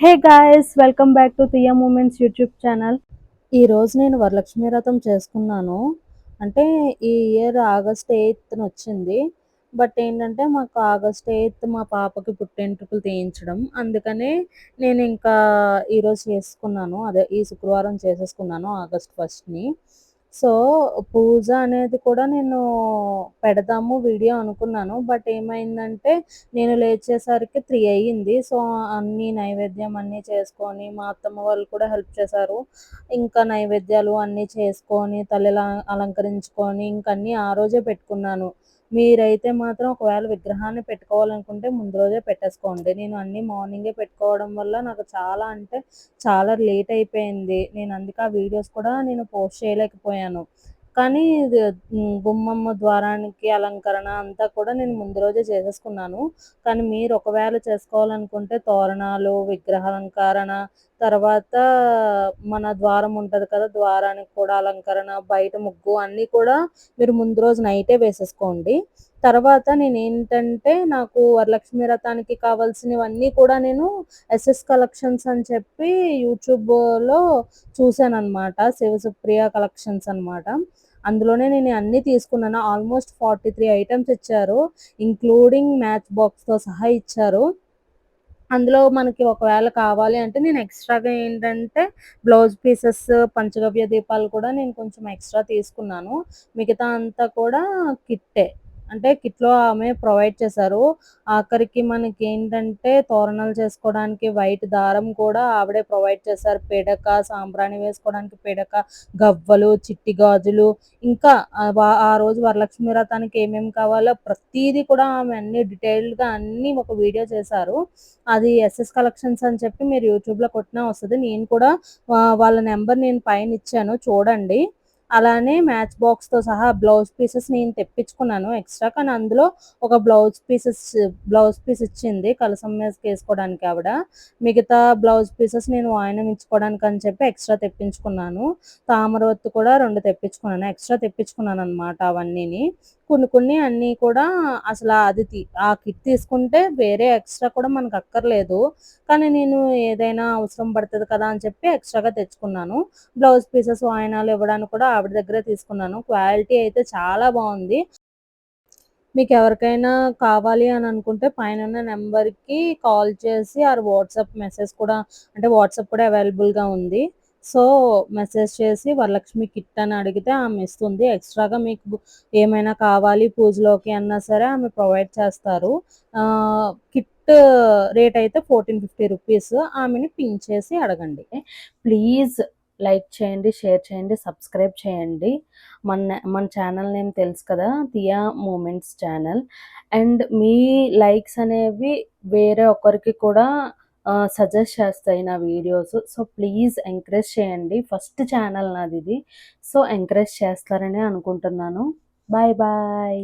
Hey guys welcome back to Tiya moments YouTube channel. ఈరోజు నేను వరలక్ష్మి వ్రతం చేసుకున్నాను. అంటే ఈ ఇయర్ ఆగస్ట్ ఎయిత్న వచ్చింది. బట్ ఏంటంటే మాకు ఆగస్ట్ ఎయిత్ మా పాపకి పుట్టెంట్రుకులు తీయించడం. అందుకనే నేను ఇంకా ఈరోజు చేసుకున్నాను. అదే ఈ శుక్రవారం చేసేసుకున్నాను ఆగస్ట్ ఫస్ట్ని. సో పూజ అనేది కూడా నేను పెడదాము వీడియో అనుకున్నాను. బట్ ఏమైందంటే నేను లేచేసరికి త్రీ అయ్యింది. సో అన్ని నైవేద్యం అన్నీ చేసుకొని మా అత్తమ్మ వాళ్ళు కూడా హెల్ప్ చేశారు. ఇంకా నైవేద్యాలు అన్నీ చేసుకొని తల్లిలా అలంకరించుకొని ఇంకా అన్నీ ఆ రోజే పెట్టుకున్నాను. మీరైతే మాత్రం ఒకవేళ విగ్రహాన్ని పెట్టుకోవాలనుకుంటే ముందు రోజే పెట్టేసుకోండి. నేను అన్నీ మార్నింగే పెట్టుకోవడం వల్ల నాకు చాలా అంటే చాలా లేట్ అయిపోయింది. నేను అందుకే ఆ వీడియోస్ కూడా నేను పోస్ట్ చేయలేకపోయాను. కానీ ఇది గుమ్మమ్మ ద్వారానికి అలంకరణ అంతా కూడా నేను ముందు రోజే చేసేసుకున్నాను. కానీ మీరు ఒకవేళ చేసుకోవాలనుకుంటే తోరణాలు విగ్రహాలంకరణ తర్వాత మన ద్వారం ఉంటుంది కదా ద్వారానికి కూడా అలంకరణ బయట ముగ్గు అన్నీ కూడా మీరు ముందు రోజు నైటే వేసేసుకోండి. తర్వాత నేను ఏంటంటే నాకు వరలక్ష్మి రథానికి కావాల్సినవన్నీ కూడా నేను ఎస్ఎస్ కలెక్షన్స్ అని చెప్పి యూట్యూబ్లో చూశాను అనమాట శివసుప్రియ కలెక్షన్స్ అనమాట అందులోనే నేను అన్నీ తీసుకున్నాను ఆల్మోస్ట్ ఫార్టీ త్రీ ఐటమ్స్ ఇచ్చారు ఇంక్లూడింగ్ మ్యాచ్ బాక్స్తో సహా ఇచ్చారు. అందులో మనకి ఒకవేళ కావాలి అంటే నేను ఎక్స్ట్రాగా ఏంటంటే బ్లౌజ్ పీసెస్ పంచగవ్య దీపాలు కూడా నేను కొంచెం ఎక్స్ట్రా తీసుకున్నాను. మిగతా అంతా కూడా కిట్టే. అంటే కిట్లో ఆమె ప్రొవైడ్ చేశారు. ఆఖరికి మనకి ఏంటంటే తోరణాలు చేసుకోవడానికి వైట్ దారం కూడా ఆవిడే ప్రొవైడ్ చేశారు. పిడక సాంబ్రాణి వేసుకోవడానికి పిడక గవ్వలు చిట్టి గాజులు. ఇంకా ఆ రోజు వరలక్ష్మి వ్రతానికి ఏమేమి కావాలో ప్రతిదీ కూడా ఆమె అన్ని డీటెయిల్డ్గా అన్ని ఒక వీడియో చేశారు. అది ఎస్ఎస్ కలెక్షన్స్ అని చెప్పి మీరు యూట్యూబ్లో కొట్టినా వస్తుంది. నేను కూడా వాళ్ళ నెంబర్ నేను పైన ఇచ్చాను. చూడండి. అలానే మ్యాచ్ బాక్స్తో సహా బ్లౌజ్ పీసెస్ నేను తెప్పించుకున్నాను ఎక్స్ట్రా కానీ అందులో ఒక బ్లౌజ్ పీసెస్ బ్లౌజ్ పీస్ ఇచ్చింది కలసం మీద వేసుకోవడానికి ఆవిడ. మిగతా బ్లౌజ్ పీసెస్ నేను వాయినం అని చెప్పి ఎక్స్ట్రా తెప్పించుకున్నాను. తామరవత్తు కూడా రెండు తెప్పించుకున్నాను. ఎక్స్ట్రా తెప్పించుకున్నాను అనమాట అవన్నీని. కొన్ని కొన్ని అన్నీ కూడా అసలు అది ఆ కిట్ తీసుకుంటే వేరే ఎక్స్ట్రా కూడా మనకు అక్కర్లేదు. కానీ నేను ఏదైనా అవసరం పడుతుంది కదా అని చెప్పి ఎక్స్ట్రాగా తెచ్చుకున్నాను. బ్లౌజ్ పీసెస్ వాయినాలు ఇవ్వడానికి కూడా ఆవిడ దగ్గర తీసుకున్నాను. క్వాలిటీ అయితే చాలా బాగుంది. మీకు ఎవరికైనా కావాలి అని అనుకుంటే పైన ఉన్న నెంబర్కి కాల్ చేసి ఆ వాట్సాప్ మెసేజ్ కూడా అంటే వాట్సాప్ కూడా అవైలబుల్గా ఉంది. సో మెసేజ్ చేసి వరలక్ష్మి కిట్ అని అడిగితే ఆమె ఇస్తుంది. ఎక్స్ట్రాగా మీకు ఏమైనా కావాలి పూజలోకి అన్నా సరే ఆమె ప్రొవైడ్ చేస్తారు. కిట్ రేట్ అయితే ఫోర్టీన్ ఫిఫ్టీ రూపీస్. ఆమెని పిన్ చేసి అడగండి. ప్లీజ్ లైక్ చేయండి షేర్ చేయండి సబ్స్క్రైబ్ చేయండి. మన మన ఛానల్ నేమ్ తెలుసు కదా తియా మూమెంట్స్ ఛానల్. అండ్ మీ లైక్స్ అనేవి వేరే ఒకరికి కూడా సజెస్ట్ చేస్తాయి నా వీడియోస్. సో ప్లీజ్ ఎంకరేజ్ చేయండి. ఫస్ట్ ఛానల్ నాది ఇది. సో ఎంకరేజ్ చేస్తారని అనుకుంటున్నాను. Bye bye.